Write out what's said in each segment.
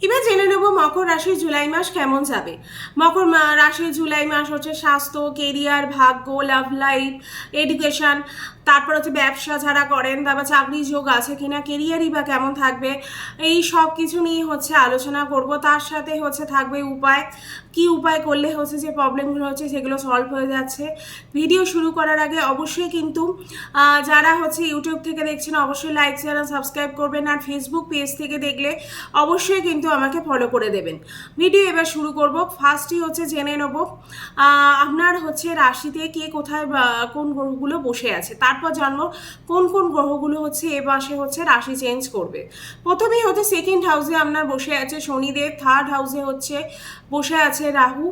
এবার জেনে নেব মকর রাশির জুলাই মাস কেমন যাবে। মকর রাশির জুলাই মাস হচ্ছে স্বাস্থ্য কেরিয়ার ভাগ্য লাভ লাইফ এডুকেশন তারপর হচ্ছে ব্যবসা যারা করেন, তারপর চাকরি যোগ আছে কিনা কেরিয়ারই বা কেমন থাকবে, এই সব কিছু নিয়ে হচ্ছে আলোচনা করব। তার সাথে হচ্ছে থাকবে উপায়। কি উপায় করলে হচ্ছে যে প্রবলেমগুলো হচ্ছে সেগুলো সলভ হয়ে যাচ্ছে। ভিডিও শুরু করার আগে অবশ্যই কিন্তু যারা হচ্ছে ইউটিউব থেকে দেখছেন, অবশ্যই লাইক চ্যানেল সাবস্ক্রাইব করবেন। আর ফেসবুক পেজ থেকে দেখলে অবশ্যই কিন্তু আমাকে ফলো করে দেবেন। ভিডিও এবার শুরু করব। ফার্স্টই হচ্ছে জেনে নেব আপনার হচ্ছে রাশিতে কে কোথায় কোন গ্রহগুলো বসে আছে। তারপর জানব কোন কোন গ্রহগুলো হচ্ছে এ মাসে হচ্ছে রাশি চেঞ্জ করবে। প্রথমেই হচ্ছে সেকেন্ড হাউসে আপনার বসে আছে শনিদেব থার্ড হাউসে হচ্ছে বসে আছে রাহু,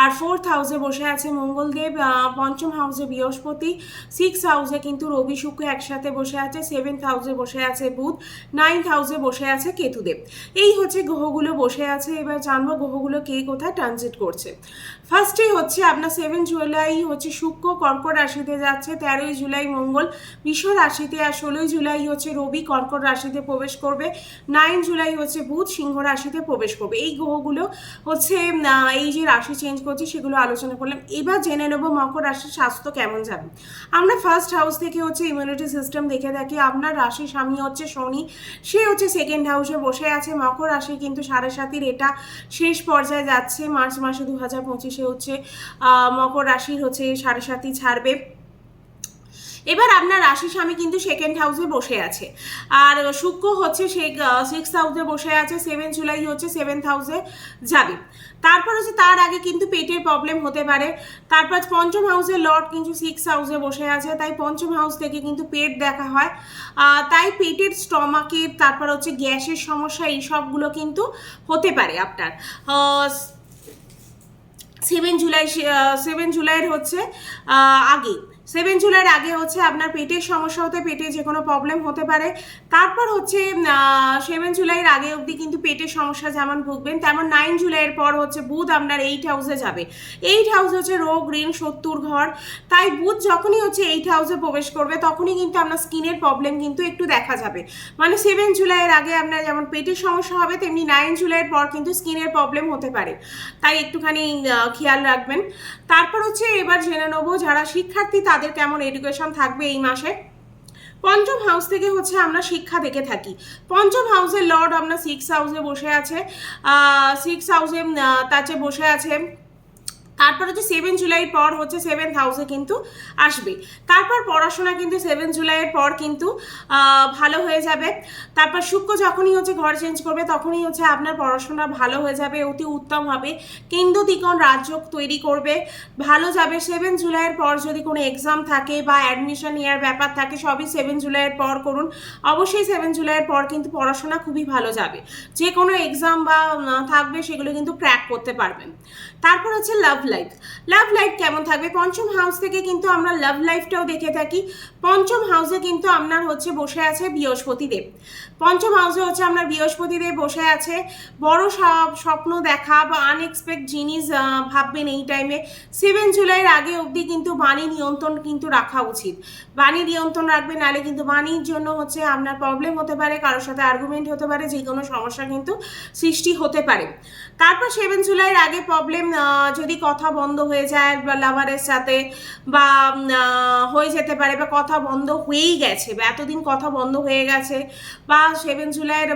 আর ফোর্থ হাউসে বসে আছে মঙ্গলদেব পঞ্চম হাউসে বৃহস্পতি সিক্স হাউসে কিন্তু রবি শুক্র একসাথে বসে আছে সেভেন্থ হাউসে বসে আছে বুধ নাইন্থ হাউসে বসে আছে কেতুদেব। এই হচ্ছে গ্রহগুলো বসে আছে, এবার জানব গ্রহগুলো কে কোথায় ট্রানজিট করছে। ফার্স্টে হচ্ছে আপনার সেভেন জুলাই হচ্ছে শুক্র, কর্কট রাশিতে যাচ্ছে, তেরোই জুলাই মঙ্গল বিশ্ব রাশিতে আর ষোলোই জুলাই হচ্ছে রবি, কর্কট রাশিতে প্রবেশ করবে। নাইন জুলাই হচ্ছে বুধ, সিংহ রাশিতে প্রবেশ করবে। এই গ্রহগুলো হচ্ছে এই যে রাশি চেঞ্জ করছে, সেগুলো আলোচনা করলাম। এবার জেনে নেব মকর রাশির স্বাস্থ্য কেমন যাবে। আমরা ফার্স্ট হাউস থেকে হচ্ছে ইমিউনিটি সিস্টেম দেখে থাকি। আপনার রাশি স্বামী হচ্ছে শনি, সে হচ্ছে সেকেন্ড হাউসে বসে আছে। মকর রাশি কিন্তু সাড়ে সাতির এটা শেষ পর্যায়ে যাচ্ছে। মার্চ মাসে দু হাজার পঁচিশে হচ্ছে মকর রাশির হচ্ছে সাড়ে সাতি ছাড়বে। এবার আপনার রাশি স্বামী কিন্তু সেকেন্ড হাউসে বসে আছে। আর শুক্র হচ্ছে সে সিক্স হাউসে বসে আছে সেভেন জুলাই হচ্ছে সেভেন্থ হাউসে যাবে। তারপর হচ্ছে তার আগে কিন্তু পেটের প্রবলেম হতে পারে। তারপর পঞ্চম হাউসের লর্ড কিন্তু সিক্স হাউসে বসে আছে। তাই পঞ্চম হাউস থেকে কিন্তু পেট দেখা হয়। তাই পেটের স্টমাকের তারপর হচ্ছে গ্যাসের সমস্যা, এই সবগুলো কিন্তু হতে পারে আপনার। সেভেন জুলাই সেভেন জুলাইয়ের হচ্ছে আগে। সেভেন জুলাইয়ের আগে হচ্ছে আপনার পেটের সমস্যা হতে, পেটে যে কোনো প্রবলেম হতে পারে। তারপর হচ্ছে সেভেন জুলাইয়ের আগে অবধি কিন্তু পেটের সমস্যা যেমন ভুগবেন, তেমন নাইন জুলাইয়ের পর হচ্ছে বুধ আপনার এইট হাউসে যাবে। এইট হাউস হচ্ছে রোগ, ঋণ শত্রুর ঘর। তাই বুধ যখনই হচ্ছে এইট হাউসে প্রবেশ করবে, তখনই কিন্তু আপনার স্কিনের প্রবলেম কিন্তু একটু দেখা যাবে। মানে সেভেন জুলাইয়ের আগে আপনার যেমন পেটের সমস্যা হবে, তেমনি নাইন জুলাইয়ের পর কিন্তু স্কিনের প্রবলেম হতে পারে। তাই একটুখানি খেয়াল রাখবেন। তারপর হচ্ছে এবার জেনে নেব যারা শিক্ষার্থী, তাদের কেমন এডুকেশন থাকবে এই মাসে। পঞ্চম হাউস থেকে হচ্ছে আমরা শিক্ষা দেখে থাকি। পঞ্চম হাউসের লর্ড আমরা সিক্স হাউসে বসে আছে। সিক্স হাউসে তাতে বসে আছে তারপর হচ্ছে সেভেন জুলাইয়ের পর হচ্ছে সেভেন্থ হাউসে কিন্তু আসবে। তারপর পড়াশোনা কিন্তু সেভেন জুলাইয়ের পর কিন্তু ভালো হয়ে যাবে। তারপর শুক্র যখনই হচ্ছে ঘর চেঞ্জ করবে, তখনই হচ্ছে আপনার পড়াশোনা ভালো হয়ে যাবে, অতি উত্তম হবে। কেন্দ্র তিকোণ রাজ্য তৈরি করবে। ভালো যাবে। সেভেন জুলাইয়ের পর যদি কোনো এক্সাম থাকে বা অ্যাডমিশন নেওয়ার ব্যাপার থাকে, সবই সেভেন জুলাইয়ের পর করুন। অবশ্যই সেভেন জুলাইয়ের পর কিন্তু পড়াশোনা খুবই ভালো যাবে। যে কোনো এক্সাম বা থাকবে, সেগুলো কিন্তু ক্র্যাক করতে পারবেন। তারপর হচ্ছে লাভ লাইফ লাভ লাইফ কেমন থাকবে? পঞ্চম হাউস থেকে কিন্তু আমরা লাভ লাইফটাও দেখে থাকি। পঞ্চম হাউসে কিন্তু আপনার হচ্ছে বসে আছে বৃহস্পতি দেব পঞ্চম হাউসে হচ্ছে আপনার বৃহস্পতি দেব বসে আছে। বড় সব স্বপ্ন দেখা বা আনএক্সপেক্ট জিনিস ভাববেন এই টাইমে সেভেন জুলাইয়ের আগে অবধি কিন্তু বাণী নিয়ন্ত্রণ কিন্তু রাখা উচিত। বাণী নিয়ন্ত্রণ রাখবে নাহলে কিন্তু বাণীর জন্য হচ্ছে আপনার প্রবলেম হতে পারে, কারোর সাথে আর্গুমেন্ট হতে পারে, যে কোনো সমস্যা কিন্তু সৃষ্টি হতে পারে। তারপর সেভেন জুলাইয়ের আগে প্রবলেম যদি কথা বন্ধ হয়ে যায় বা লাভারের সাথে বা হয়ে যেতে পারে বা কথা বন্ধ হয়েই গেছে বা এতদিন কথা বন্ধ হয়ে গেছে বা সেভেন জুলাইয়ের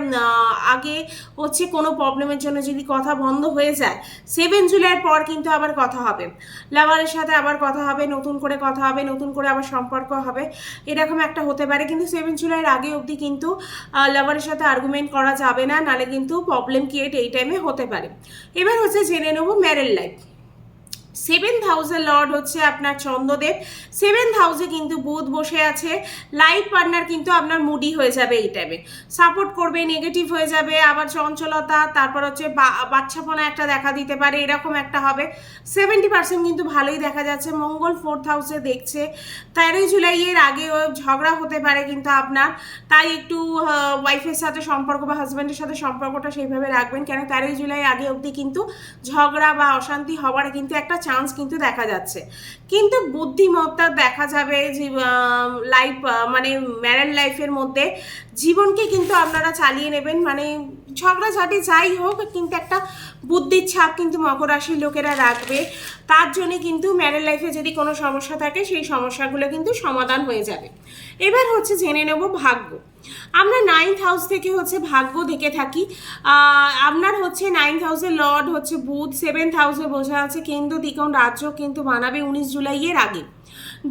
আগে হচ্ছে কোনো প্রবলেমের জন্য যদি কথা বন্ধ হয়ে যায়, সেভেন জুলাইয়ের পর কিন্তু আবার কথা হবে। লাভারের সাথে আবার কথা হবে, নতুন করে কথা হবে, নতুন করে আবার সম্পর্ক হবে, এরকম একটা হতে পারে। কিন্তু সেভেন জুলাইয়ের আগে অবধি কিন্তু লাভারের সাথে আর্গুমেন্ট করা যাবে না, নালে কিন্তু প্রবলেম ক্রিয়েট এই টাইমে হতে পারে। এবার হচ্ছে জেনে নেব ম্যারেল লাইফ সেভেন্থ হাউসের লর্ড হচ্ছে আপনার চন্দ্রদেব। সেভেন্থ হাউসে কিন্তু বুধ বসে আছে। লাইফ পার্টনার কিন্তু আপনার মুডি হয়ে যাবে এই টাইমে সাপোর্ট করবে, নেগেটিভ হয়ে যাবে, আবার চঞ্চলতা, তারপর হচ্ছে বাচ্চাপনা একটা দেখা দিতে পারে, এরকম একটা হবে। সেভেন্টি পার্সেন্ট কিন্তু ভালোই দেখা যাচ্ছে। মঙ্গল ফোর্থ হাউসে দেখছে। তেরোই জুলাইয়ের আগে ও ঝগড়া হতে পারে কিন্তু আপনার। তাই একটু ওয়াইফের সাথে সম্পর্ক বা হাজব্যান্ডের সাথে সম্পর্কটা সেইভাবে রাখবেন। কেন তেরোই জুলাই আগে অবধি কিন্তু ঝগড়া বা অশান্তি হওয়ার কিন্তু একটা চান্স কিন্তু দেখা যাচ্ছে। কিন্তু বুদ্ধিমত্তা দেখা যাবে লাইফ মানে ম্যারেড লাইফের মধ্যে জীবনকে কিন্তু আপনারা চালিয়ে নেবেন। মানে ঝগড়াঝাটি যাই হোক, কিন্তু একটা বুদ্ধির ছাপ কিন্তু মকর রাশির লোকেরা রাখবে। তার জন্য কিন্তু ম্যারেজ লাইফে যদি কোনো সমস্যা থাকে, সেই সমস্যাগুলো কিন্তু সমাধান হয়ে যাবে। এবার হচ্ছে জেনে নেব ভাগ্য। আমরা নাইন্থ হাউস থেকে হচ্ছে ভাগ্য দেখে থাকি। আপনার হচ্ছে নাইন্থ হাউসের লর্ড হচ্ছে বুধ সেভেন্থ হাউসে বোঝা আছে কেন্দ্র দ্বিকোণ রাজ্য কিন্তু বানাবে উনিশ জুলাইয়ের আগে।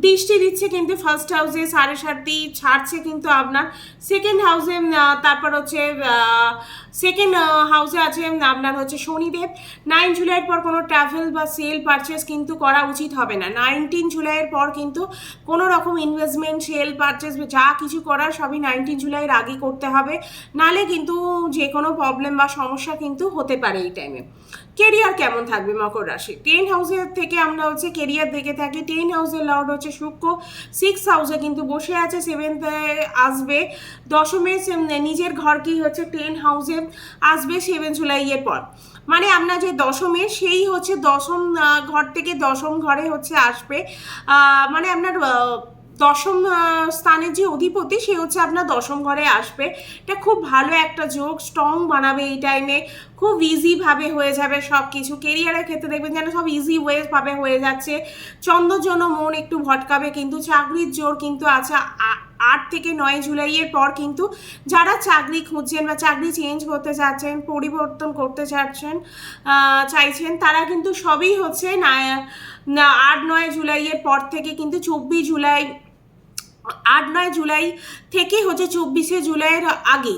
দৃষ্টি দিচ্ছে কিন্তু ফার্স্ট হাউসে সাড়ে সাতটি ছাড়ছে কিন্তু আপনার। সেকেন্ড হাউসে তারপর হচ্ছে সেকেন্ড হাউসে আছে, আপনার হচ্ছে শনিদেব। নাইন জুলাইয়ের পর কোনো ট্রাভেল বা সেল পারচেস কিন্তু করা উচিত হবে না। নাইনটিন জুলাইয়ের পর কিন্তু কোনো রকম ইনভেস্টমেন্ট সেল পারচেস যা কিছু করার সবই নাইনটিন জুলাইয়ের আগে করতে হবে। নালে কিন্তু যে কোনো প্রবলেম বা সমস্যা কিন্তু হতে পারে এই টাইমে কেরিয়ার কেমন থাকবে মকর রাশি টেন হাউসের থেকে আমরা হচ্ছে কেরিয়ার দেখে থাকি। টেন হাউসের লর্ড হচ্ছে শুক্র সিক্স হাউসে কিন্তু বসে আছে সেভেন্থে আসবে। দশমে সে- নিজের ঘর কি হচ্ছে টেন হাউসে আসবে সেভেন জুলাইয়ের পর। মানে আপনার যে দশমে সেই হচ্ছে দশম ঘর থেকে দশম ঘরে হচ্ছে আসবে। মানে আপনার দশম স্থানের যে অধিপতি, সে হচ্ছে আপনার দশম ঘরে আসবে। এটা খুব ভালো একটা যোগ স্ট্রং বানাবে এই টাইমে খুব ইজিভাবে হয়ে যাবে সব কিছু কেরিয়ারের ক্ষেত্রে দেখবেন যেন সব ইজি ওয়েভাবে হয়ে যাচ্ছে। চন্দ্রজন্য মন একটু ভটকাবে, কিন্তু চাকরির জোর কিন্তু আছে। আট থেকে নয় জুলাইয়ের পর কিন্তু যারা চাকরি খুঁজছেন বা চাকরি চেঞ্জ করতে চাচ্ছেন পরিবর্তন করতে চাচ্ছেন চাইছেন, তারা কিন্তু সবই হচ্ছে না, আট, নয় জুলাইয়ের পর থেকে কিন্তু চব্বিশ জুলাই আট নয় জুলাই থেকে হচ্ছে চব্বিশে জুলাইয়ের আগে।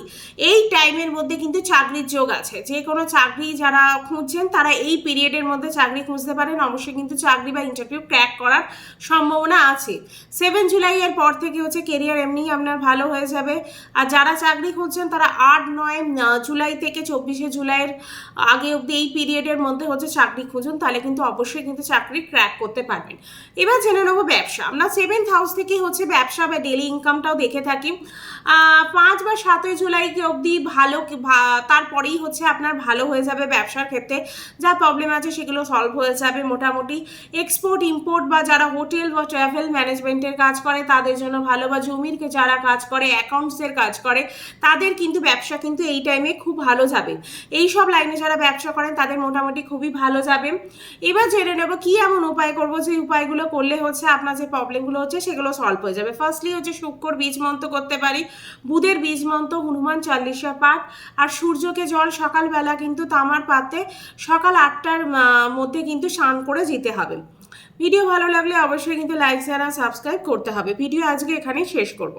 এই টাইমের মধ্যে কিন্তু চাকরির যোগ আছে। যে কোনো চাকরি যারা খুঁজছেন, তারা এই পিরিয়ডের মধ্যে চাকরি খুঁজতে পারেন। অবশ্যই কিন্তু চাকরি বা ইন্টারভিউ ক্র্যাক করার সম্ভাবনা আছে। সেভেন জুলাইয়ের পর থেকে হচ্ছে কেরিয়ার এমনিই আপনার ভালো হয়ে যাবে। আর যারা চাকরি খুঁজছেন, তারা আট নয় জুলাই থেকে চব্বিশে জুলাইয়ের আগে অবধি এই পিরিয়ডের মধ্যে হচ্ছে চাকরি খুঁজুন। তাহলে কিন্তু অবশ্যই কিন্তু চাকরি ক্র্যাক করতে পারবেন। এবার জেনে নেব ব্যবসা। আমরা সেভেন্থ হাউস থেকে হচ্ছে ব্যবসা বা ডেলি ইনকামটাও দেখে থাকি। পাঁচ বা সাতই জুলাই অবধি ভালো তারপরেই হচ্ছে আপনার ভালো হয়ে যাবে ব্যবসার ক্ষেত্রে। যা প্রবলেম আছে সেগুলো সলভ হয়ে যাবে মোটামুটি। এক্সপোর্ট ইম্পোর্ট বা যারা হোটেল বা ট্রাভেল ম্যানেজমেন্টের কাজ করে, তাদের জন্য ভালো। বা জমির যারা কাজ করে অ্যাকাউন্টসের কাজ করে, তাদের কিন্তু ব্যবসা কিন্তু এই টাইমে খুব ভালো যাবে। এই সব লাইনে যারা ব্যবসা করেন, তাদের মোটামুটি খুবই ভালো যাবে। এবার জেনে নেব কি এমন উপায় করব? যে উপায়গুলো করলে হচ্ছে আপনার যে প্রবলেমগুলো হচ্ছে, সেগুলো সলভ হয়ে যাবে। ফার্স্টলি হচ্ছে শুক্র বীজ মন্ত্র করতে পারি, বুধের বীজ মন্ত্র হনুমান চল্লিশা পাঠ, আর সূর্যকে জল সকালবেলা কিন্তু তামার পাতে সকাল আটটার মধ্যে কিন্তু স্নান করে যেতে হবে। ভিডিও ভালো লাগলে অবশ্যই কিন্তু লাইক, শেয়ার, আর সাবস্ক্রাইব করতে হবে। ভিডিও আজকে এখানেই শেষ করব।